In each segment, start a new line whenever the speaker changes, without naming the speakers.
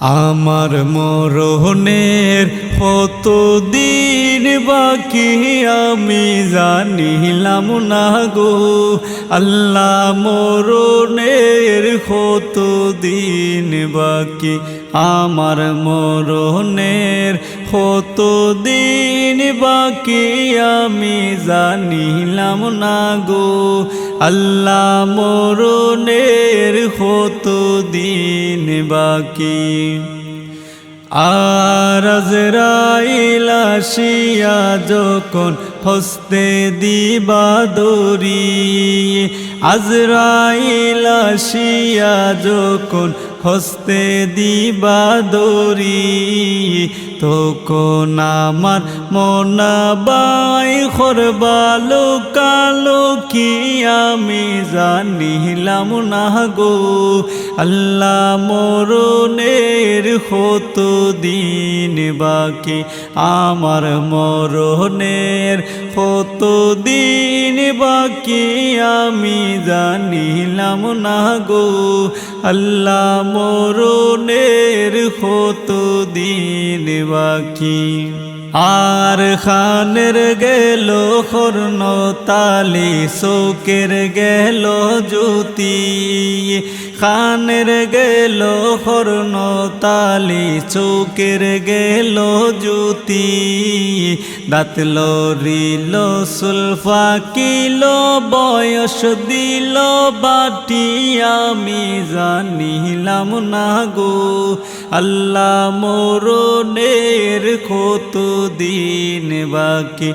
আমার মরণের কত দিন বাকি আমি জানিলাম না গো। আল্লাহ মরণের কত দিন বাকি আমার মরণের কত দিন বাকি আমি জানিলাম না গো। আল্লাহ মরণের কত দিন বাকি আজরাইল আসিয়া যখন হস্তে দিবা দরি আজরাইল যখন হস্তে দিবা দরি তখন আমার মনাবাই, খরবালো কালো কি আমি জানিলাম না গো। আল্লাহ মরণের কত দিন বাকি, আমার মরণের কত দিন বাকি, আমি জানিলাম না গো। আল্লাহ মরণের কত দিন বাকি। আর খানের গেল খর্ণ তালি শোকের গেল জ্যোতি। খানের গেল খর্ণ তালি চোকের গেল জ্যোতি। দাঁতল রিল সুলফা কিলো, বয়স দিল বাটি। আমি জানিলাম না গো, আল্লাহ মরণের কত দিন বাকি।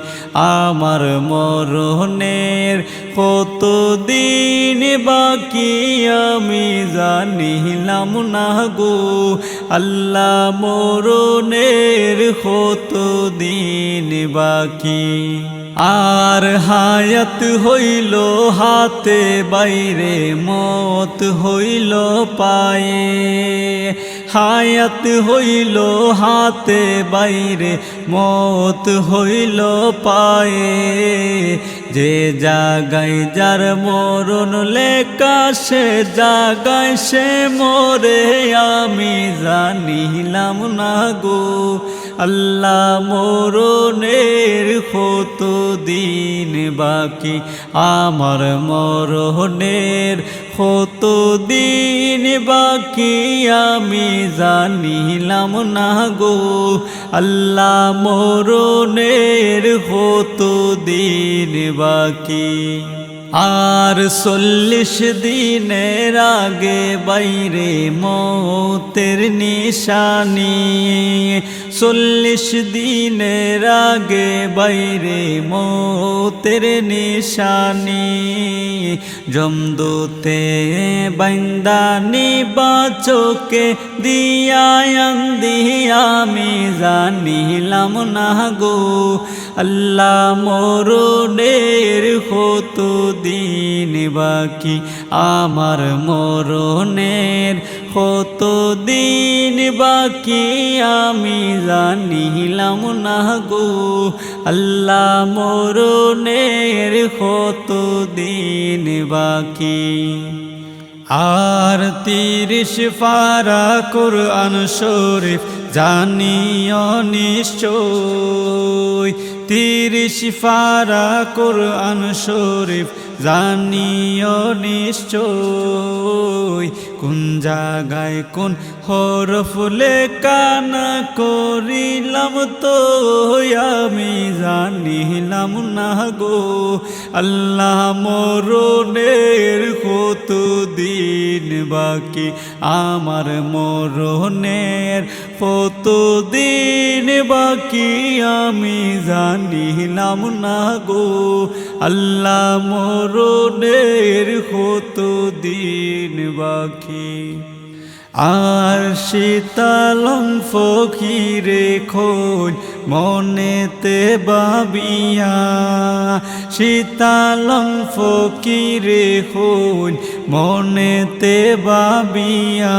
আমার মরণের কত দিন বাকি, আমি জানিলাম না গো, আল্লাহ মরণের হত দিন বাকি। আর হায়াত হইল হাতে, বাইরে মত হইল পায়ে। হায়াত হইল হাতে বাইরে, মত হইল পায়ে। যে জাগায় যার মরণ লেখা, সে জাগায় সে মরে। আমি জানিলাম না গো আল্লাহ মরণের কত দিন বাকি? আমার মরণের কত দিন বাকি? আমি জানিলাম না গো। আল্লাহ মরণের কত দিন বাকি? আর চল্লিশ দিনের আগে বাইরে মতের নিশানি চল্লিশ দিনের আগে বাইরে মতের নিশানি, জমদুতে বাইন্দানি বাচোকে দিয়ান্দি আমি জানিলাম না গো। আল্লাহ মরণের কত দিন বাকি, আমার মরণের কত দিন বাকি আমি জানিলাম না গো। আল্লাহ মরণের কত দিন বাকি। আর তিরিশ পারা কোরআন শরীফ জানিও নিশ্চয়। তিরিশ পারা কোরআন শরীফ জানিও নিশ্চয় কোন জায়গায় কোন হরফ লেখানা করিলাম তো, আমি জানিলাম না গো। আল্লাহ মরণের কত দিন বাকি, আমার মরণের কত দিন বাকি, আমি জানিলাম না গো। আল্লাহ মরণের কত দিন বাকি। আর শীতলং ফকিরে খোঁজ মনেতে বাবিয়া শীতলং ফকিরে খোঁজ মনেতে বাবিয়া